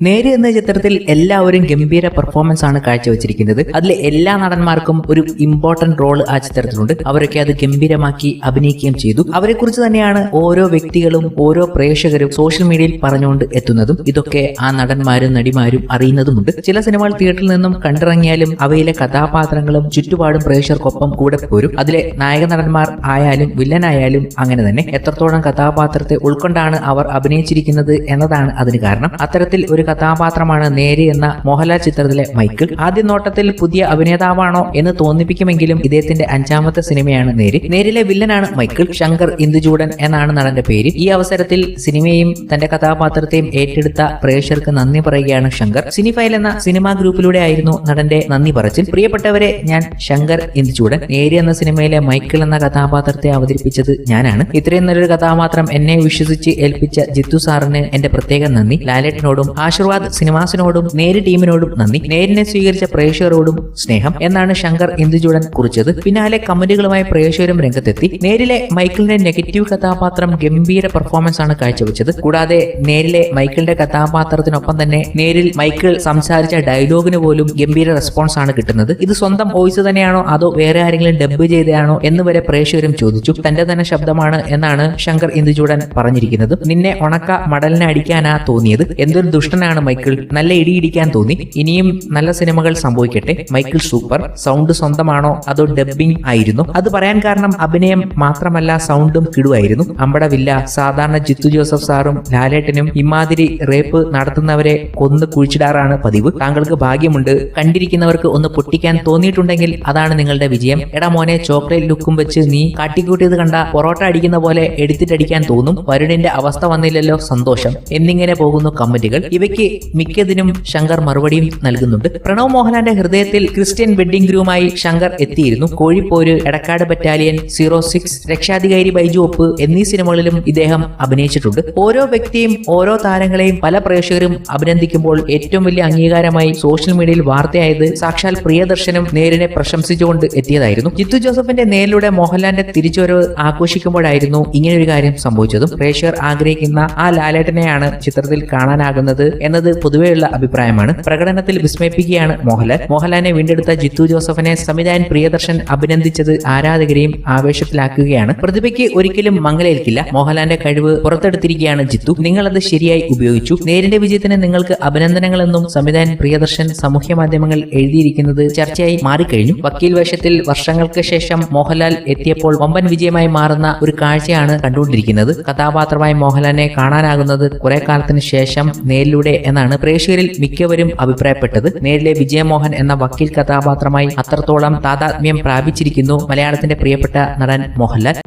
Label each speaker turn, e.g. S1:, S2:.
S1: നേര് എന്ന ചിത്രത്തിൽ എല്ലാവരും ഗംഭീര പെർഫോമൻസ് ആണ് കാഴ്ചവെച്ചിരിക്കുന്നത്. അതിലെ എല്ലാ നടന്മാർക്കും ഒരു ഇമ്പോർട്ടന്റ് റോൾ ആ ചിത്രത്തിലുണ്ട്. അവരൊക്കെ അത് ഗംഭീരമാക്കി അഭിനയിക്കുകയും ചെയ്തു. അവരെക്കുറിച്ച് തന്നെയാണ് ഓരോ വ്യക്തികളും ഓരോ പ്രേക്ഷകരും സോഷ്യൽ മീഡിയയിൽ പറഞ്ഞുകൊണ്ട് എത്തുന്നതും. ഇതൊക്കെ ആ നടന്മാരും നടിമാരും അറിയുന്നതുമുണ്ട്. ചില സിനിമകൾ തിയേറ്ററിൽ നിന്നും കണ്ടിറങ്ങിയാലും അവയിലെ കഥാപാത്രങ്ങളും ചുറ്റുപാടും പ്രേക്ഷകർക്കൊപ്പം കൂടെ പോരും. അതിലെ നായക നടന്മാർ ആയാലും വില്ലനായാലും അങ്ങനെ തന്നെ. എത്രത്തോളം കഥാപാത്രത്തെ ഉൾക്കൊണ്ടാണ് അവർ അഭിനയിച്ചിരിക്കുന്നത് എന്നതാണ് അതിന് കാരണം. അത്തരത്തിൽ ഒരു കഥാപാത്രമാണ് നേരി എന്ന മോഹൻലാൽ ചിത്രത്തിലെ മൈക്കിൾ. ആദ്യ നോട്ടത്തിൽ പുതിയ അഭിനേതാവാണോ എന്ന് തോന്നിപ്പിക്കുമെങ്കിലും ഇദ്ദേഹത്തിന്റെ അഞ്ചാമത്തെ സിനിമയാണ് നേരി. നേരിലെ വില്ലനാണ് മൈക്കിൾ. ശങ്കർ ഇന്ദുചൂടൻ എന്നാണ് നടന്റെ പേര്. ഈ അവസരത്തിൽ സിനിമയും തന്റെ കഥാപാത്രത്തെയും ഏറ്റെടുത്ത പ്രേക്ഷകർക്ക് നന്ദി പറയുകയാണ് ശങ്കർ. സിനിഫൈൽ എന്ന സിനിമാ ഗ്രൂപ്പിലൂടെ ആയിരുന്നു നടന്റെ നന്ദി പറച്ചിൽ. പ്രിയപ്പെട്ടവരെ ഞാൻ ശങ്കർ ഇന്ദുചൂടൻ. നേരി എന്ന സിനിമയിലെ മൈക്കിൾ എന്ന കഥാപാത്രത്തെ അവതരിപ്പിച്ചത് ഞാനാണ്. ഇത്രയും നല്ലൊരു കഥാപാത്രം എന്നെ വിശ്വസിച്ച് ഏൽപ്പിച്ച ജിത്തു സാറിന് എന്റെ പ്രത്യേക നന്ദി. ലാലേട്ടനോടും ആശീർവാദ് സിനിമാസിനോടും നേര് ടീമിനോടും നന്ദി. നേരിനെ സ്വീകരിച്ച പ്രേക്ഷകരോടും സ്നേഹം എന്നാണ് ശങ്കർ ഇന്ദുജുടൻ കുറിച്ചത്. പിന്നാലെ കമന്റുകളുമായി പ്രേക്ഷകരും രംഗത്തെത്തി. നേരിലെ മൈക്കിളിന്റെ നെഗറ്റീവ് കഥാപാത്രം ഗംഭീര പെർഫോമൻസ് ആണ് കാഴ്ചവെച്ചത്. കൂടാതെ നേരിലെ മൈക്കിളിന്റെ കഥാപാത്രത്തിനൊപ്പം തന്നെ നേരിൽ മൈക്കിൾ സംസാരിച്ച ഡയലോഗിന് പോലും ഗംഭീര റെസ്പോൺസ് ആണ് കിട്ടുന്നത്. ഇത് സ്വന്തം വോയിസ് തന്നെയാണോ അതോ വേറെ ആരെങ്കിലും ഡബ് ചെയ്തതാണോ എന്ന് വരെ പ്രേക്ഷകരും ചോദിച്ചു. തന്റെ തന്നെ ശബ്ദമാണ് എന്നാണ് ശങ്കർ ഇന്ദുജുടൻ പറഞ്ഞിരിക്കുന്നത്. നിന്നെ ഉണക്ക മടലിനെ അടിക്കാനാ തോന്നിയത്. എന്തൊരു ദുഷ്ടനാണ് മൈക്കിൾ. നല്ല ഇടിയിടിക്കാൻ തോന്നി. ഇനിയും നല്ല സിനിമകൾ സംഭവിക്കട്ടെ. Michael super. സൗണ്ട് സ്വന്തമാണോ? അതോ ഡബ്ബിംഗ് ആയിരുന്നു? അത് പറയാൻ കാരണം അഭിനയം മാത്രമല്ല സൗണ്ടും കിടുവായിരുന്നു. അമ്പടവില്ല സാധാരണ ജിത്തു ജോസഫ് സാറും ലാലേട്ടനും ഇമാതിരി റേപ്പ് നടത്തുന്നവരെ കൊന്ന് കുഴിച്ചിടാറാണ് പതിവ്. താങ്കൾക്ക് ഭാഗ്യമുണ്ട്. കണ്ടിരിക്കുന്നവർക്ക് ഒന്ന് പൊട്ടിക്കാൻ തോന്നിയിട്ടുണ്ടെങ്കിൽ അതാണ് നിങ്ങളുടെ വിജയം. എടാ മോനെ ചോക്ലേറ്റ് ലുക്കും വെച്ച് നീ കാട്ടിക്കൂട്ടിയത് കണ്ട പൊറോട്ട അടിക്കുന്ന പോലെ എടുത്തിട്ടടിക്കാൻ തോന്നും. വരുണിന്റെ അവസ്ഥ വന്നില്ലല്ലോ സന്തോഷം. എന്നിങ്ങനെ പോകുന്നു കമന്റുകൾ. ഇവയ്ക്ക് മിക്കതിനും ശങ്കർ മറുപടിയും നൽകുന്നുണ്ട്. പ്രണവ് മോഹൻലാലിന്റെ ഹൃദയത്തിൽ ക്രിസ്ത്യൻ വെഡിംഗ് ഗ്രൂമായി ശങ്കർ എത്തിയിരുന്നു. Kozhipporu Edakkad battalion zero six രക്ഷാധികാരി ബൈജു ഒപ്പ് എന്നീ സിനിമകളിലും ഇദ്ദേഹം അഭിനയിച്ചിട്ടുണ്ട്. ഓരോ വ്യക്തിയും ഓരോ താരങ്ങളെയും പല പ്രേക്ഷകരും അഭിനന്ദിക്കുമ്പോൾ ഏറ്റവും വലിയ അംഗീകാരമായി സോഷ്യൽ മീഡിയയിൽ വാർത്തയായത് സാക്ഷാൽ പ്രിയദർശനും നേരിനെ പ്രശംസിച്ചുകൊണ്ട് എത്തിയതായിരുന്നു. ജിത്തു ജോസഫിന്റെ നേരിലൂടെ മോഹൻലാലിന്റെ തിരിച്ചുവരവ് ആഘോഷിക്കുമ്പോഴായിരുന്നു ഇങ്ങനെ ഒരു കാര്യം സംഭവിച്ചതും. പ്രേക്ഷകർ ആഗ്രഹിക്കുന്ന ആ ലാലേട്ടനെയാണ് ചിത്രത്തിൽ കാണാനാകുന്നത് എന്നത് പൊതുവെയുള്ള അഭിപ്രായമാണ്. പ്രകടനത്തിൽ വിസ്മയിപ്പിക്കുകയാണ് മോഹൻലാൽ. മോഹൻലാലിനെ വീണ്ടെടുത്ത ജിത്തു ജോസഫിനെ സംവിധായകൻ പ്രിയദർശൻ അഭിനന്ദിച്ചത് ആരാധകരെയും ആവേശത്തിലാക്കുകയാണ്. പ്രതിഭയ്ക്ക് ഒരിക്കലും മങ്ങലേൽക്കില്ല മോഹൻലാലിന്റെ കഴിവ് പുറത്തെടുത്തിരിക്കുകയാണ് ജിത്തു. നിങ്ങൾ അത് ശരിയായി ഉപയോഗിച്ചു. നേരിന്റെ വിജയത്തിന് നിങ്ങൾക്ക് അഭിനന്ദനങ്ങളെന്നും സംവിധായകൻ പ്രിയദർശൻ സാമൂഹ്യ മാധ്യമങ്ങൾ എഴുതിയിരിക്കുന്നത് ചർച്ചയായി മാറിക്കഴിഞ്ഞു. വക്കീൽ വേഷത്തിൽ വർഷങ്ങൾക്ക് ശേഷം മോഹൻലാൽ എത്തിയപ്പോൾ വമ്പൻ വിജയമായി മാറുന്ന ഒരു കാഴ്ചയാണ് കണ്ടുകൊണ്ടിരിക്കുന്നത്. കഥാപാത്രമായി മോഹൻലാലിനെ കാണാനാകുന്നത് കുറെ കാലത്തിന് ശേഷം നേരിലൂടെ എന്നാണ് പ്രേക്ഷകരിൽ മിക്കവരും അഭിപ്രായപ്പെട്ടത്. നേരിലെ വിജയമോഹൻ എന്ന വക്കീൽ കഥാപാത്രമായി അത്രത്തോളം താതാത്മ്യം പ്രാപിച്ചിരിക്കുന്നു മലയാളത്തിന്റെ പ്രിയപ്പെട്ട നടൻ മോഹൻലാൽ.